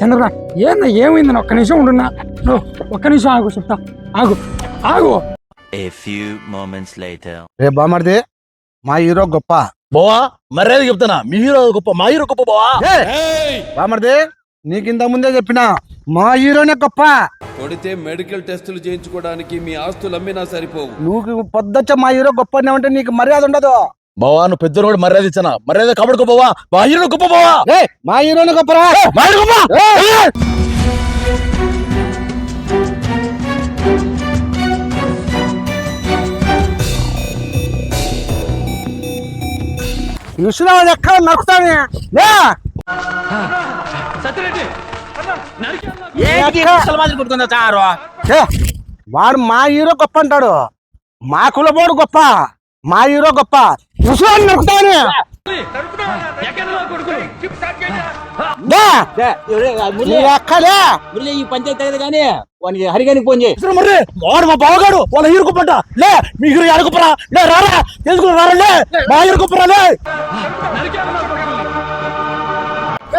చంద్రరా ఏందా ఏమైంది? ఒక్క నిమిషం ఉండున్నా. నువ్వు ఒక్క నిమిషం ఆగు చెప్తా. ఆగు ఆగు. A few moments later. రే బామర్ది మా హీరో గొప్ప. బావా మర్యాద చెప్తానా మీ హీరో గొప్ప మా హీరో గొప్ప బావా? బామర్ది నీకింత ముందే చెప్పిన మా హీరోనే గొప్ప. కొడితే మెడికల్ టెస్టులు చేయించుకోవడానికి మీ ఆస్తులు అమ్మినా సరిపోవు. నువ్వు పొద్దుచ్చ మా హీరో గొప్ప అంటే నీకు మర్యాద ఉండదు. బావా నువ్వు పెద్దోడు కూడా మర్యాద ఇచ్చానా? మర్యాద కబడి గొప్ప బావా. మా హీరో గొప్ప బావా. మా హీరోనే గొప్పరా మా హీరో గొప్ప! విశ్వనాథ్ ఎక్కడ నరుకుతానే లే వాడు మా హీరో గొప్ప అంటాడు. మా కులబోడు గొప్ప. మా హీరో గొప్ప. విశ్వనాథ్ నరుకుతానే నీ. ఎక్కలే మురళి ఈ పంచాయతీ తగ్గదు కానీ వానికి హరిగానికి ఫోన్ చేయి. ఇతను మర్రి వాడు మా బావగాడు వాళ్ళ హీరో గొప్ప అంట. లే మీ హీరో ఎడ గొప్పరా? లే రారా తెలుసుకుని రారా లే. మా హీరో గొప్పరా లే.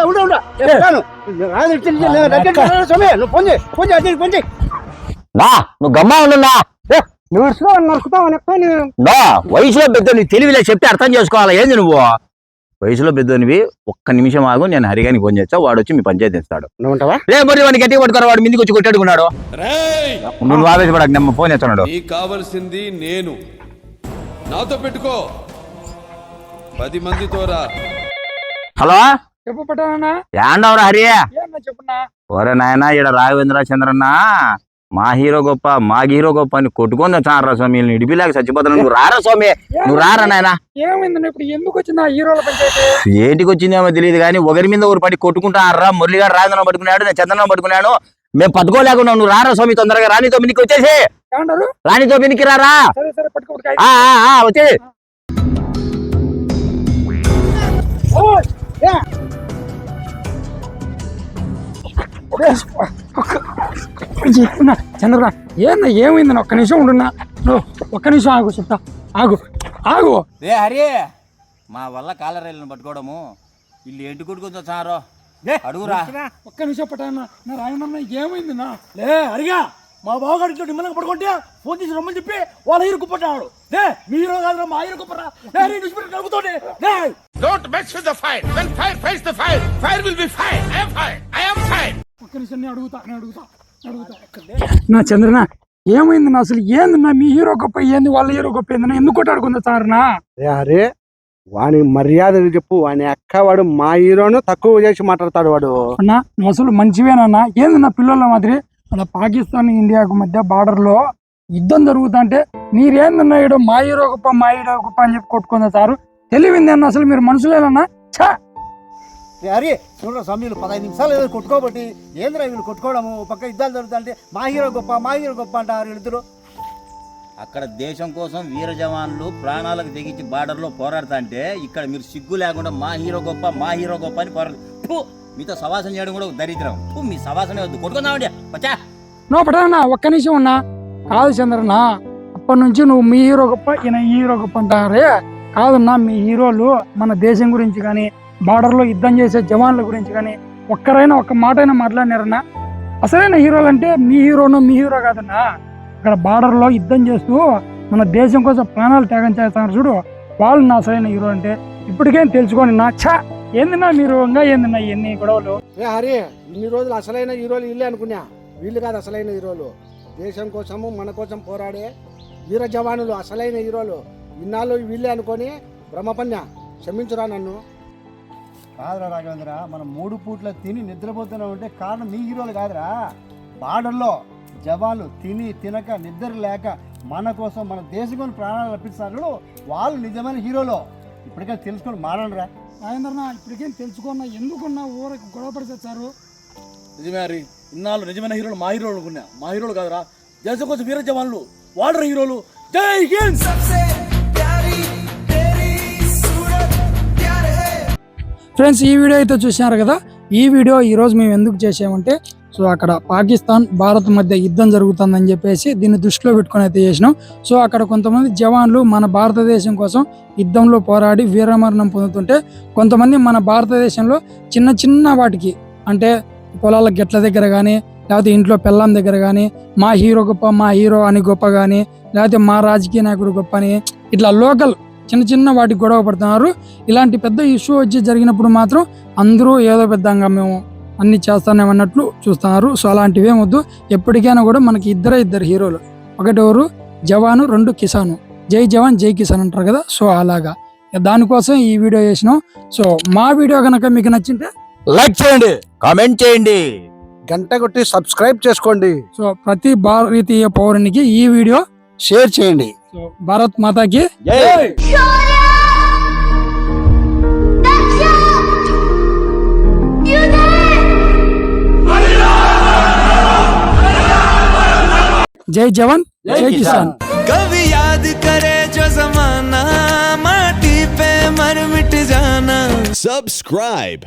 ఉండు, ఉండు. నువ్వు ఫోన్ చేయి ఫోన్ చేయి అర్జెంట్ ఫోన్ చేయి. నా నువ్వు గమ్మా ఉండున్నా నా వయసులో పెద్ద నీ తెలివిలే చెప్తే అర్థం చేసుకోవాలా? ఏంది నువ్వు? వయసులో పెద్దనివి ఒక్క నిమిషం ఆగు నేను హరిగానికి ఫోన్ చేస్తా వాడు వచ్చి మీ పంచాయతీ ఇస్తాడు లే మరి వాడిని గట్టిగా పట్టుకోరా వాడు మీదకి వచ్చి కొట్టాడుకున్నాడు నువ్వు ఆవేశపడక నేను ఫోన్ చేస్తున్నాడు. కావలసింది నేను. నాతో పెట్టుకో. పది మందితో రా. హలో? చెప్పు పట్టానా యాండవరా హరి? చెప్పున్నా ఓరే నాయన ఈడ రాఘవేంద్ర చంద్రన్న? మా హీరో గొప్ప మా హీరో గొప్ప అని కొట్టుకొని చారా స్వామి. వీళ్ళని ఇడిపిలేక చచ్చిపోతున్నా నువ్వు రారా స్వామి? నువ్వు రారా నాయన? ఏమైంది నువ్వు ఇప్పుడు ఎందుకు వచ్చింది ఆ హీరోల పంచాయతీ? ఏంటికి వచ్చిందేమో తెలియదు కానీ ఒకరి మీద ఒకరు పడి కొట్టుకుంటారా మురళి గారు రాజేంద్రం పట్టుకున్నాడు నేను చంద్రనం పట్టుకున్నాను మేము పట్టుకోలేకుండా నువ్వు రారా స్వామి తొందరగా. రాణి తొమ్మిదికి వచ్చేసి. రాణి తొమ్మిదికి రారా? సరే సరే ఆ, వచ్చేసి చంద్రరా ఏందా ఏమైంది? ఒక్క నిమిషం ఉండున్నా. ఒక్క నిమిషం ఆగు చెప్తా ఆగు ఆగు. రే హరి మా వల్ల కాలరేళ్ళని పట్టుకోవడము. వీళ్ళు ఏంటి కొట్టుకుంటా చారో అడుగురా. ఒక్క నిమిషం పట్టానా? నా రాయనన్న ఏమైంది నా? లే హరిగా మా బావగాడు ఇట్లా నిమ్మలంగా పడుకుంటే ఫోన్ చేసి రమ్మని చెప్పి వాళ్ళ హీరో గొప్ప అంటాడు లే మీ హీరో కాదురా మా హీరో గొప్పరా లే. నీ న్యూస్ పేపర్ కలుగుతాడే లే ఒక్క నిమిషం నేను అడుగుతా నేను అడుగుతా నేను అడుగుతా. నా చంద్రనా ఏమైంది నా అసలు? ఏంది నా మీ హీరో గొప్ప? ఏంది వాళ్ళ హీరో గొప్ప? ఏంది నా ఎందుకు కొట్టాడుకుందా సార్ అరే వాని మర్యాద చెప్పు. వాని అక్క వాడు మా హీరోను తక్కువ చేసి మాట్లాడతాడు వాడు. అన్నా నువ్వు అసలు మంచివేనన్నా ఏంది నా పిల్లల మాదిరి? అలా పాకిస్తాన్ ఇండియాకు మధ్య బార్డర్లో యుద్ధం జరుగుతుంటే మీరేందన్నా ఈడో మా హీరో గొప్ప మా హీరో గొప్ప అని చెప్పి కొట్టుకుందా సారు? తెలివింది అన్న అసలు మీరు మనుషులేనన్నా ఛా! అరే చూడరా స్వామి పదహైదు నిమిషాలు ఏదో కొట్టుకోబట్టి ఏంద్రా వీళ్ళు కొట్టుకోవడము పక్క యుద్ధాలు జరుగుతుంటే మా హీరో గొప్ప మా హీరో గొప్ప అంటారు వీళ్ళిద్దరు. అక్కడ దేశం కోసం వీర జవాన్లు ప్రాణాలకు తెగించి బార్డర్లో పోరాడుతుంటే ఇక్కడ మీరు సిగ్గు లేకుండా మా హీరో గొప్ప మా హీరో గొప్ప అని పోరాడు! మీతో సవాసం చేయడం కూడా ఒక దరిద్రం. ఫు, మీ సవాసమే వద్దు. కొట్టుకుందామండి. వచ్చా నువ్వు పటానా ఒక్క నిమిషం ఉన్నా. కాదు చంద్రనా అప్పటి నుంచి నువ్వు మీ హీరో గొప్ప ఈయన ఈ హీరో గొప్ప అంటారే. కాదన్నా మీ హీరోలు మన దేశం గురించి కానీ బార్డర్లో యుద్ధం చేసే జవాన్ల గురించి కానీ ఒక్కరైనా ఒక్క మాట అయినా మాట్లాడినారన్నా? అసలైన హీరోలు అంటే మీ హీరోను మీ హీరో కాదన్నా? ఇక్కడ బార్డర్లో యుద్ధం చేస్తూ మన దేశం కోసం ప్రాణాలు త్యాగం చేస్తున్నారు చూడు. వాళ్ళు నా అసలైన హీరో అంటే ఇప్పటికేం తెలుసుకోండి నా ఛా! ఏందినా మీరు ఇంకా ఏందినా ఎన్ని గొడవలు? ఏ హరి ఇన్ని రోజులు అసలైన హీరోలు వీళ్ళే అనుకున్నా? వీళ్ళు కాదు అసలైన హీరోలు. దేశం కోసము మన కోసం పోరాడే వీర జవానులు అసలైన హీరోలు. ఇన్నాళ్ళు వీళ్ళే అనుకొని బ్రహ్మపన్య క్షమించురా నన్ను. కాదురా రాఘవేంద్ర మనం మూడు పూట్ల తిని నిద్రపోతున్నాం అంటే కారణం మీ హీరోలు కాదురా. బార్డర్లో జవాన్లు తిని తినక నిద్ర లేక మన కోసం మన దేశం ప్రాణాలు అర్పిస్తారు వాళ్ళు నిజమైన హీరోలు. ఇప్పటికే తెలుసుకొని మారండి రా రాజేంద్రనా ఇప్పటికేం తెలుసుకున్నా ఎందుకున్నా ఊరికి గొడవ తెచ్చారు నిజమే హరి ఇన్నాళ్ళు నిజమైన హీరోలు మా హీరోలు అనుకున్నా. మా హీరోలు కాదురా దేశం కోసం వీర జవాన్లు. వాడరు హీరోలు. జై హింద్! ఫ్రెండ్స్ ఈ వీడియో అయితే చూసినారు కదా? ఈ వీడియో ఈరోజు మేము ఎందుకు చేసామంటే సో అక్కడ పాకిస్తాన్ భారత్ మధ్య యుద్ధం జరుగుతుందని చెప్పేసి దీన్ని దృష్టిలో పెట్టుకొని అయితే చేసినాం. సో అక్కడ కొంతమంది జవాన్లు మన భారతదేశం కోసం యుద్ధంలో పోరాడి వీరమరణం పొందుతుంటే కొంతమంది మన భారతదేశంలో చిన్న చిన్న వాటికి అంటే పొలాల గెట్ల దగ్గర కానీ లేకపోతే ఇంట్లో పెళ్ళాం దగ్గర కానీ మా హీరో గొప్ప మా హీరో అని గొప్ప కానీ లేకపోతే మా రాజకీయ నాయకుడు గొప్ప అని ఇట్లా లోకల్ చిన్న చిన్న వాటికి గొడవ పడుతున్నారు. ఇలాంటి పెద్ద ఇష్యూ వచ్చి జరిగినప్పుడు మాత్రం అందరూ ఏదో పెద్దంగా మేము అన్ని చేస్తానేమన్నట్లు చూస్తున్నారు. సో అలాంటివి ఏమొద్దు ఎప్పటికైనా కూడా మనకి ఇద్దరే ఇద్దరు హీరోలు. ఒకటి ఎవరు? జవాను రెండు కిసాను. జై జవాన్ జై కిసాన్ అంటారు కదా? సో అలాగా. దానికోసం ఈ వీడియో చేసినాం. సో మా వీడియో కనుక మీకు నచ్చింటే లైక్ చేయండి కామెంట్ చేయండి గంట కొట్టి సబ్స్క్రైబ్ చేసుకోండి. సో ప్రతి భారతీయ పౌరునికి ఈ వీడియో షేర్ చేయండి సో భారత్ మాతాకి జై జై జవాన్ జై కిసాన్ कभी याद करे जो जमाना माटी पे मर मिट जाना Subscribe